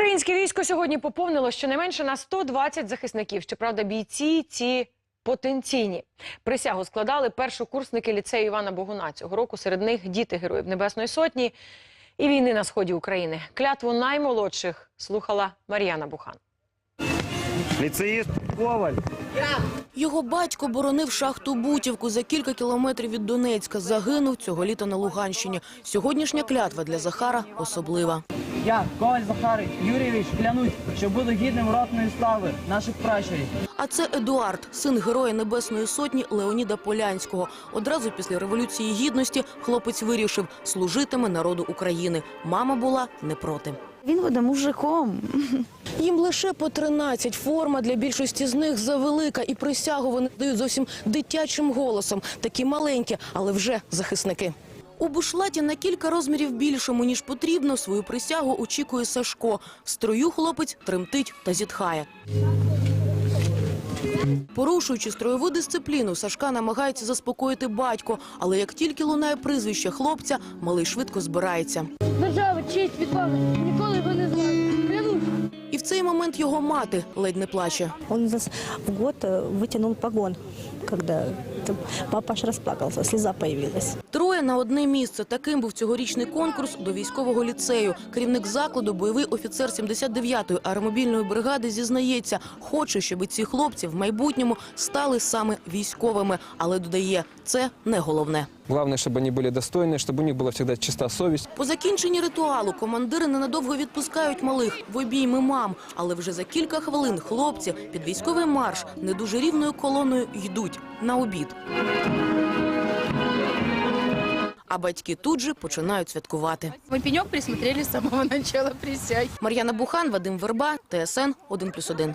Українське військо сьогодні поповнило щонайменше на 120 захисників. Щоправда, бійці ці потенційні. Присягу складали першокурсники ліцею Івана Богуна. Цього року серед них діти Героїв Небесної Сотні і війни на сході України. Клятву наймолодших слухала Мар'яна Бухан. Ліцеїст Коваль. Його батько боронив шахту Бутівку за кілька кілометрів від Донецька. Загинув цього літа на Луганщині. Сьогоднішня клятва для Захара особлива. Я, Коваль Захар Юрійович, клянусь, що буду гідним ротної слави наших пращурів. А це Едуард, син героя Небесної Сотні Леоніда Полянського. Одразу після Революції Гідності хлопець вирішив – служитиме народу України. Мама була не проти. Він буде мужиком. Їм лише по 13. Форма для більшості з них завелика. І присягу вони дають зовсім дитячим голосом. Такі маленькі, але вже захисники. У бушлаті на кілька розмірів більшому, ніж потрібно, свою присягу очікує Сашко. В строю хлопець тремтить та зітхає. Порушуючи строєву дисципліну, Сашка намагається заспокоїти батько, але як тільки лунає прізвище хлопця, малий швидко збирається. Держава, честь від вас, ніколи його не знаю. Клянусь. І в цей момент його мати ледь не плаче. Он нас в год э, вытянул погон, когда там папа аж расплакался, слеза появилась. Троє на одне місце. Таким був цьогорічний конкурс до військового ліцею. Керівник закладу, бойовий офіцер 79-ї аеромобільної бригади, зізнається, хоче, щоб ці хлопці в майбутньому стали саме військовими. Але додає, це не головне. Главное, чтобы они были достойны, чтобы у них была всегда чиста совесть. По закінченні ритуалу командири ненадовго відпускають малих в обійми мам. Але вже за кілька хвилин хлопці під військовий марш не дуже рівною колоною йдуть на обід. А батьки тут же починають святкувати. Ми пеньок присмотрели з самого початку присяги. Мар'яна Бухан, Вадим Верба, ТСН 1+,1.